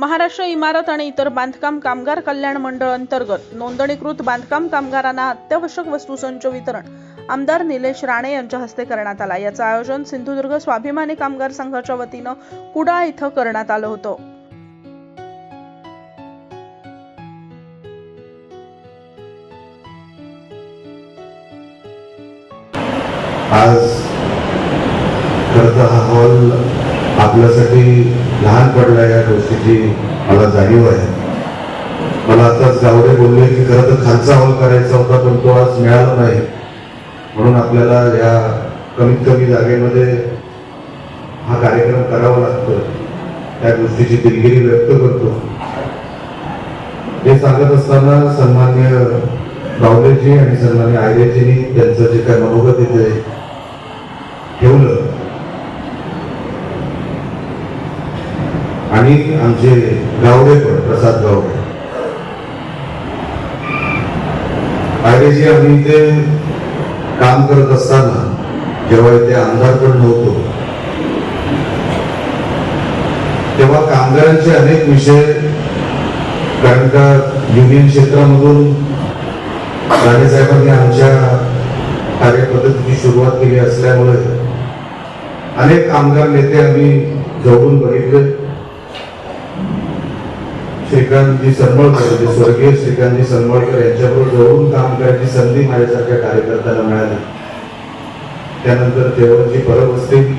महाराष्ट्र इमारत आणि इतर बांधकाम कामगार कल्याण मंडळ अंतर्गत नोंदणीकृत बांधकाम कामगारांना अत्यावश्यक वस्तूसंच वितरण. आमदार निलेश राणे यांच्या हस्ते करण्यात आला. याचं आयोजन सिंधुदुर्ग स्वाभिमानी कामगार संघाच्या वतीनं कुडाळ इथं करण्यात आलं होतं. आज हा हॉल आपल्यासाठी लहान पडला या गोष्टीची मला जाणीव आहे. मला आताच गावडे बोलले की खरं तर खालचा हॉल करायचा होता पण तो आज मिळाला नाही. म्हणून आपल्याला या कमीत कमी जागेमध्ये हा कार्यक्रम करावा लागतो. त्या गोष्टीची दिलगिरी व्यक्त करतो. हे सांगत असताना सन्मान्य गावडेजी आणि सन्मान्य आयरेजींनी त्यांचं जे काय मनोगत येते ठेवलं. आणि आमचे गावडे पण प्रसाद गावडे. आयरेजी आम्ही इथे काम करत असताना जेव्हा इथे आमदार पण नव्हतो तेव्हा कामगारांचे अनेक विषय कारण का युनियन क्षेत्रामधून राणे साहेबांनी आमच्या कार्यपद्धतीची सुरुवात केली असल्यामुळे अनेक कामगार नेते आम्ही जवळून बघितले श्रीकांतजी सनमळकर जे स्वर्गीय श्रीकांतजी सनमळकर यांच्याबरोबर जवळून काम करायची संधी माझ्यासारख्या कार्यकर्त्यांना मिळाली. त्यानंतर देवजी परब असतील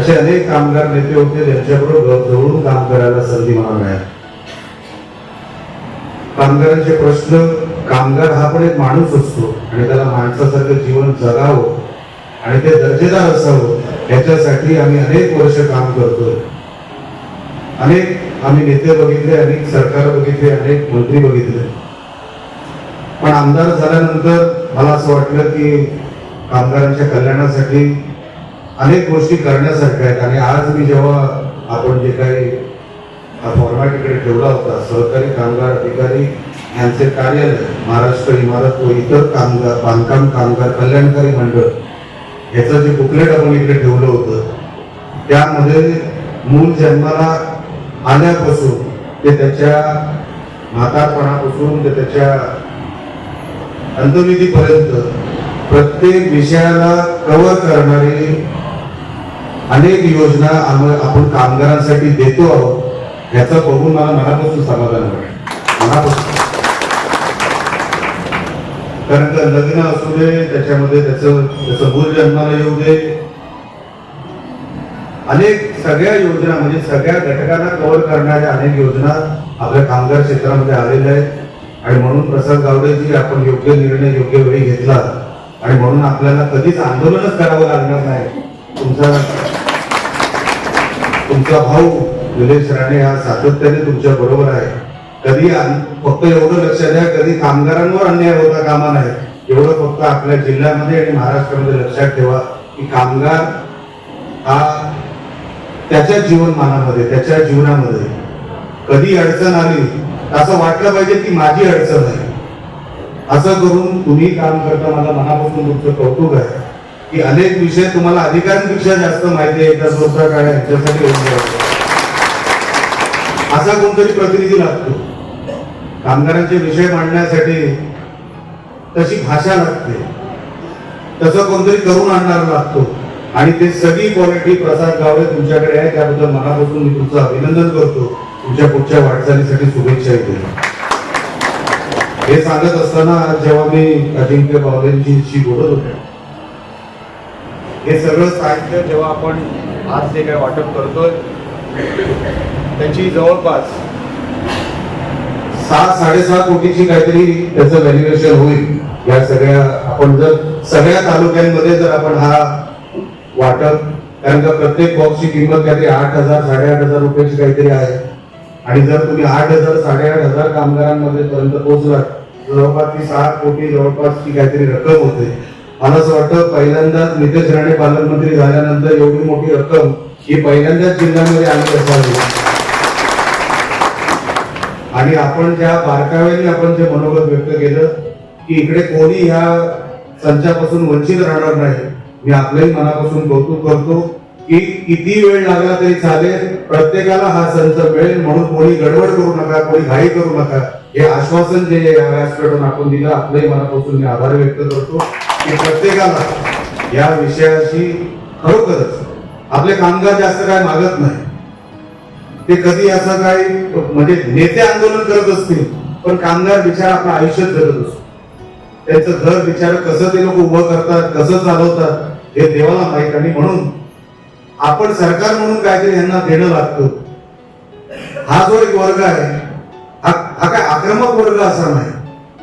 असे अनेक कामगार नेते होते ज्यांच्याबरोबर जवळून काम करायला संधी मला मिळाली. कामगारांचे प्रश्न कामगार हा पण एक माणूस असतो आणि त्याला माणसासारखं जीवन जगावं आणि ते दर्जेदार असावं याच्यासाठी आम्ही अनेक वर्ष काम करतोय. अनेक आम्ही नेते बघितले अनेक सरकार बघितले अनेक मंत्री बघितले. पण आमदार झाल्यानंतर मला असं वाटलं की कामगारांच्या कल्याणासाठी अनेक गोष्टी करण्यासारख्या आहेत. आणि आज मी जेव्हा आपण जे काही हा फॉर्मॅट इकडे ठेवला होता सहकारी कामगार अधिकारी यांचे कार्यालय महाराष्ट्र इमारत व इतर कामगार बांधकाम कामगार कल्याणकारी मंडळ याचं जे बुकलेट आपण इकडे ठेवलं होतं त्यामध्ये मूल जन्माला आल्यापासून ते त्याच्या म्हातारपणापासून ते त्याच्या अंतविधीपर्यंत प्रत्येक विषयाला कव्हर करणारी अनेक योजना आम्ही आपण कामगारांसाठी देतो आहोत याचं बघून मला मनापासून समाधान वाटतं मनापासून. कारण का लग्न असू दे त्याच्यामध्ये त्याचं त्याचं मूल जन्माला येऊ दे अनेक सगळ्या योजना म्हणजे सगळ्या घटकांना कव्हर करणाऱ्या अनेक योजना आपल्या कामगार क्षेत्रामध्ये आलेल्या आहेत. आणि म्हणून प्रसाद गावडेजी आपण योग्य निर्णय योग्य वेळी घेतला आणि म्हणून आपल्याला कधीच आंदोलनच करावं लागणार नाही. तुमचा तुमचा भाऊ निलेश राणे हा सातत्याने तुमच्या बरोबर आहे. कधी फक्त एवढं लक्षात द्या कधी कामगारांवर अन्याय होता कामा नाही एवढं फक्त आपल्या जिल्ह्यामध्ये आणि महाराष्ट्रामध्ये लक्षात ठेवा की कामगार हा त्याच्या जीवनमानामध्ये त्याच्या जीवनामध्ये कधी अडचण आली असं वाटलं पाहिजे की माझी अडचण आहे. असं करून तुम्ही काम करता मला मनापासून तुमचं कौतुक आहे की अनेक विषय तुम्हाला अधिकांपेक्षा जास्त माहिती आहे त्या दोषा काळ्या यांच्यासाठी असा कोणतरी प्रतिनिधी लागतो. कामगारांचे विषय मांडण्यासाठी तशी भाषा लागते. तसं कोणतरी करून आणणार लागतो. आणि ते सगळी क्वालिटी प्रसाद गावडे तुमच्याकडे आहे. त्याबद्दल मनापासून मी तुमचं अभिनंदन करतो. तुमच्या पुढच्या वाटचालीसाठी शुभेच्छा देतो हे सांगत असताना जेव्हा मी अजिंक्य बावलेंची बोलत होतो हे सगळं साहित्य जेव्हा आपण आज जे काही वाटप करतोय त्याची जवळपास सहा साडेसहा कोटीची काहीतरी त्याचं व्हॅल्युएशन होईल. या सगळ्या आपण जर सगळ्या तालुक्यांमध्ये जर आपण हा वाटप. कारण का प्रत्येक बॉक्सची किंमत काहीतरी आठ हजार साडेआठ हजार रुपयाची काहीतरी आहे. आणि जर तुम्ही आठ हजार साडेआठ हजार कामगारांमध्ये पर्यंत पोहोचलात जवळपास ती सात कोटी जवळपास ती काहीतरी रक्कम होते. मला असं वाटतं पहिल्यांदाच नितेश राणे पालकमंत्री झाल्यानंतर एवढी मोठी रक्कम ही पहिल्यांदाच जिल्ह्यामध्ये आली असावी. आणि आपण ज्या बारकाव्याने आपण जे मनोगत व्यक्त केलं की इकडे कोणी ह्या संचापासून वंचित राहणार नाही मी आपल्याही मनापासून कौतुक करतो की किती वेळ लागला तरी चालेल. प्रत्येकाला हा संत मिळेल म्हणून कोणी गडबड करू नका कोणी घाई करू नका. हे आश्वासन जे या व्यासपीठातून आपण दिलं आपलंही मनापासून मी आभार व्यक्त करतो की प्रत्येकाला या विषयाशी खरोखरच आपले कामगार जास्त काय मागत नाही. ते कधी असं काय म्हणजे नेते आंदोलन करत असतील पण कामगार विचार आपलं आयुष्यच करत असतो. त्यांचं घर विचार कसं ते लोक उभं करतात कसं चालवतात हे देवाला माहीत आणि म्हणून आपण सरकार म्हणून काहीतरी यांना देणं लागतं. हा जो एक वर्ग आहे हा हा काय आक्रमक वर्ग असा नाही.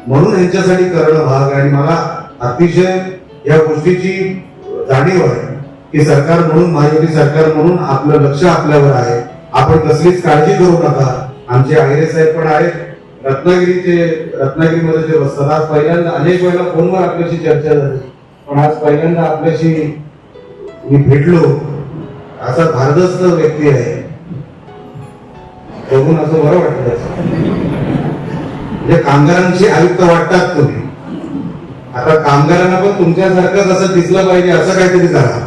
म्हणून यांच्यासाठी करणं भाग आहे. आणि मला अतिशय या गोष्टीची जाणीव आहे की सरकार म्हणून महायुती सरकार म्हणून आपलं लक्ष आपल्यावर आहे. आपण कसलीच काळजी करू नका. आमचे आयरे साहेब पण आहेत. रत्नागिरीचे रत्नागिरीमध्ये जे बसतात आज पहिल्यांदा अनेक वेळेला फोनवर आपल्याशी चर्चा झाली. पण आज पहिल्यांदा आपल्याशी मी भेटलो. असा भारदस्त व्यक्ती आहे. बघून असं बरं वाटतं म्हणजे कामगारांशी आयुक्त वाटतात तुम्ही. आता कामगारांना पण तुमच्यासारखं असं दिसलं पाहिजे असं काहीतरी करा.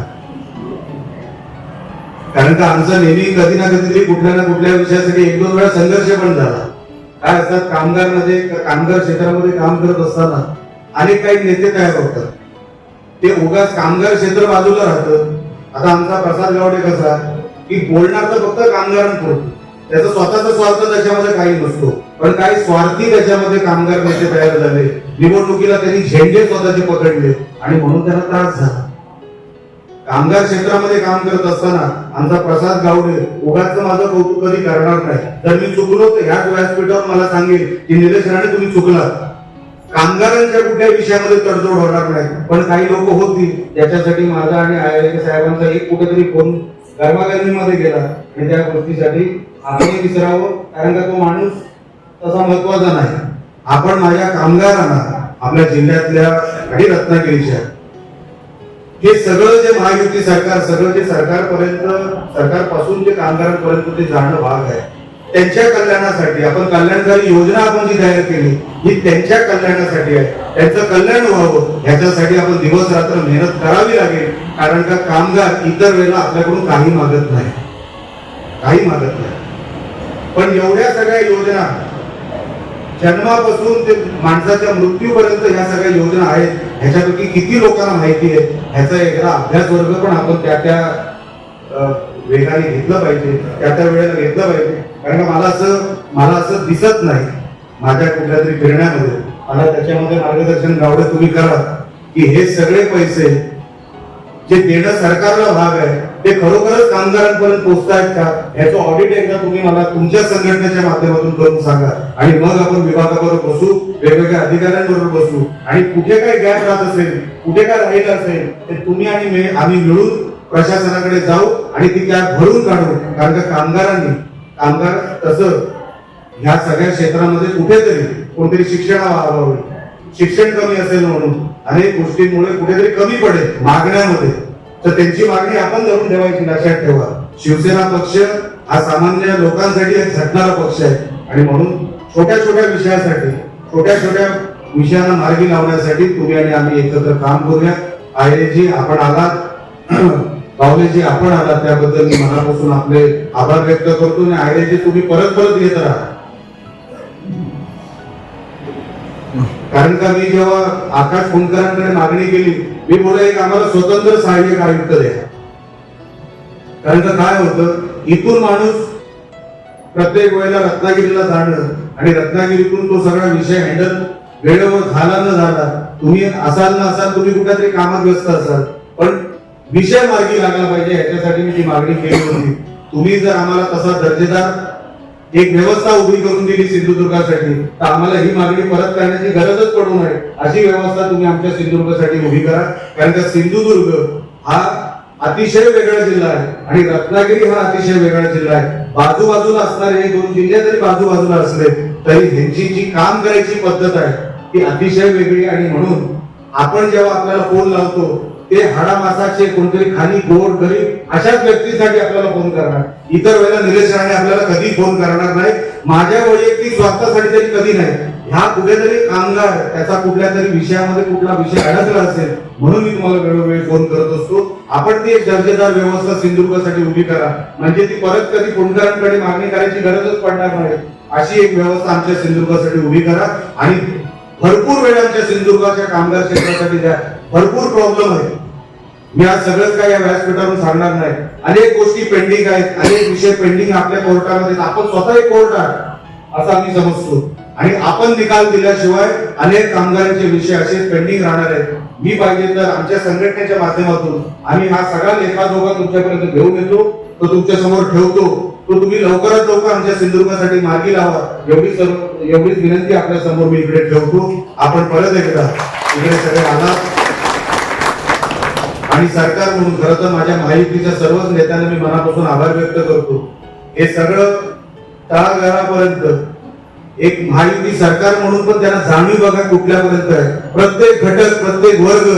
कारण का आमचा नेहमी कधी ना कधीतरी कुठल्या ना कुठल्या विषयासाठी एक दोन वेळा संघर्ष पण झाला. काय असतात कामगारमध्ये कामगार क्षेत्रामध्ये काम करत असताना अनेक काही नेते तयार होतात. ते उगाच कामगार क्षेत्र बाजूला राहतं आता आमचा प्रसाद गावडे कसा की बोलणार तर फक्त कामगारांपुरतं त्याचा स्वतःचा स्वार्थ त्याच्यामध्ये काही नसतो. पण काही स्वार्थी त्याच्यामध्ये कामगार नेते तयार झाले. निवडणुकीला त्यांनी झेंडे स्वतःचे पकडले आणि म्हणून त्यांना त्रास झाला. कामगार क्षेत्रामध्ये काम करत असताना आमचा प्रसाद गावडे उगाच माझं कौतुक कधी करणार नाही. तर मी चुकलो तर ह्याच व्यासपीठावर मला सांगेल की निलेश राणे तुम्ही चुकलात कामगारांच्या कुठल्याही विषयामध्ये तडजोड होणार नाही. पण काही लोक होती त्याच्यासाठी माझा आणि आय साहेबांचा एक कुठेतरी फोन गरमागरमीमध्ये गेला. आणि त्या गोष्टीसाठी आपण विसरावं कारण का तो माणूस तसा महत्त्वाचा नाही. आपण माझ्या कामगारांना आपल्या जिल्ह्यातल्या काही रत्नागिरीच्या हे सगळं जे महायुती सरकार सगळं जे सरकारपर्यंत सरकारपासून जे कामगारांपर्यंत ते जाणं भाग आहे त्यांच्या कल्याणासाठी आपण कल्याणकारी योजना आपण जी तयार केली ही त्यांच्या कल्याणासाठी आहे. त्यांचं कल्याण व्हावं ह्याच्यासाठी आपण दिवस रात्र मेहनत करावी लागेल कारण का कामगार इतर वेळेला आपल्याकडून काही मागत नाही. काही मागत नाही. पण एवढ्या सगळ्या योजना जन्मापासून ते माणसाच्या मृत्यूपर्यंत ह्या सगळ्या योजना आहेत ह्याच्यापैकी किती लोकांना माहिती आहे? ह्याचा एकदा अभ्यास वर्ग पण आपण त्या त्या वेगाने घेतलं पाहिजे त्या त्या वेळेला घेतलं पाहिजे. कारण का मला असं मला असं दिसत नाही माझ्या कुठल्या तरी फिरण्यामध्ये. मला त्याच्यामध्ये मार्गदर्शन गावडे तुम्ही करा की हे सगळे पैसे जे देणं सरकारला भाग आहे ते खरोखरच कामगारांपर्यंत पोहोचतायत का? याचं ऑडिट एकदा तुम्ही मला तुमच्या संघटनेच्या माध्यमातून करून सांगा. आणि मग आपण विभागाबरोबर बसू वेगवेगळ्या अधिकाऱ्यांबरोबर बसू. आणि कुठे काय गॅप राहत असेल कुठे काय राहिलं असेल ते तुम्ही आणि मी आम्ही मिळून प्रशासनाकडे जाऊ आणि ती गॅप भरून काढू. कारण का कामगारांनी कामगार तसं ह्या सगळ्या क्षेत्रामध्ये कुठेतरी कोणतरी शिक्षणाला शिक्षण कमी असेल म्हणून अनेक गोष्टींमुळे कुठेतरी कमी पडेल मागण्यामध्ये. तर त्यांची मागणी आपण धरून ठेवायची लक्षात ठेवा. शिवसेना पक्ष हा सामान्य लोकांसाठी एक झटणारा पक्ष आहे. आणि म्हणून छोट्या छोट्या विषयासाठी छोट्या छोट्या विषयांना मार्गी लावण्यासाठी तुम्ही आणि आम्ही एकत्र काम करूया. आयरेजी आपण आलात. बावलेजी आपण आलात. त्याबद्दल मी मनापासून आपले आभार व्यक्त करतो आणि आयरेजी तुम्ही परत परत येत राहा. कारण का मी जेव्हा आकाश फोनकरांकडे मागणी केली मी बोला एक आम्हाला स्वतंत्र सहाय्यक आयुक्त द्या. कारण का काय होतं? इथून माणूस प्रत्येक वेळेला रत्नागिरीला जाणं आणि रत्नागिरीतून तो सगळा विषय हँडल वेळेवर झाला न झाला तुम्ही असाल ना असाल तुम्ही कुठल्या तरी कामात व्यस्त असाल. पण विषय मार्गी लागला पाहिजे याच्यासाठी मी ती मागणी केली होती. तुम्ही जर आम्हाला तसा दर्जेदार एक व्यवस्था उभी करून दिली सिंधुदुर्गासाठी. तर आम्हाला ही मागणी परत करण्याची गरजच पडू नये. अशी व्यवस्था तुम्ही आमच्या सिंधुदुर्गासाठी उभी करा. कारण का सिंधुदुर्ग हा अतिशय वेगळा जिल्हा आहे आणि रत्नागिरी हा अतिशय वेगळा जिल्हा आहे. बाजूबाजूला असणारे हे दोन जिल्हे जरी बाजूबाजूला असले तरी ह्यांची जी काम करायची पद्धत आहे ती अतिशय वेगळी आणि म्हणून आपण जेव्हा आपल्याला फोन लावतो ते हाडामासाचे कोणतरी खाली गोड गरीब अशाच व्यक्तीसाठी आपल्याला फोन करणार. इतर वेळेला निलेश राणे आपल्याला कधी फोन करणार नाही माझ्या वैयक्तिक स्वार्थासाठी तरी कधी नाही. ह्या कुठेतरी कामगार त्याचा कुठल्या तरी विषयामध्ये कुठला विषय अडकला असेल म्हणून मी तुम्हाला वेळोवेळी फोन करत असतो. आपण ती एक दर्जेदार व्यवस्था सिंधुदुर्गासाठी उभी करा. म्हणजे ती परत कधी कोणकरांकडे मागणी करायची गरजच पडणार नाही. अशी एक व्यवस्था आमच्या सिंधुदुर्गासाठी उभी करा. आणि भरपूर वेळ आमच्या सिंधुदुर्गाच्या कामगार क्षेत्रासाठी द्या. भरपूर प्रॉब्लेम आहे. मी आज सगळंच काही या व्यासपीठावरून सांगणार नाही. अनेक गोष्टी पेंडिंग आहेत अनेक विषय पेंडिंग आपल्या कोर्टामध्ये आपण स्वतः एक कोर्ट आहात असं आम्ही समजतो. आणि आपण निकाल दिल्याशिवाय अनेक कामगारांचे विषय असे पेंडिंग राहणार आहेत. मी पाहिजे तर आमच्या संघटनेच्या माध्यमातून आम्ही हा सगळा लेखाजोखा तुमच्यापर्यंत घेऊन येतो तो तुमच्यासमोर ठेवतो. तो तुम्ही लवकरात लवकर आमच्या सिंधुदुर्गासाठी मार्गी लावा. एवढी सर्व एवढीच विनंती आपल्यासमोर मी इकडे ठेवतो. आपण परत एकदा इकडे सगळे आलात आणि सरकार म्हणून खरं तर माझ्या महायुतीच्या सर्वच नेत्यांना मी मनापासून आभार व्यक्त करतो. हे सगळं तळागाळापर्यंत एक महायुती सरकार म्हणून पण त्यांना जाणीव बघा कुठल्यापर्यंत आहे. प्रत्येक घटक प्रत्येक वर्ग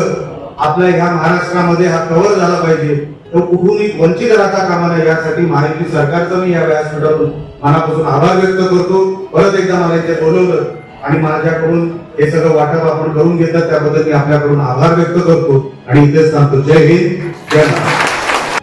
आपल्या ह्या महाराष्ट्रामध्ये हा कव्हर झाला पाहिजे. तो कुठूनही वंचित राहता कामा नये यासाठी महायुती सरकारचा मी या व्यासपीठातून मनापासून आभार व्यक्त करतो. परत एकदा मला इथे बोलवलं आणि माझ्याकडून हे सगळं वाटप आपण करून घेतलं त्याबद्दल मी आपल्याकडून आभार व्यक्त करतो. आणि इथेच सांगतो जय हिंद. जय महाराष्ट्र.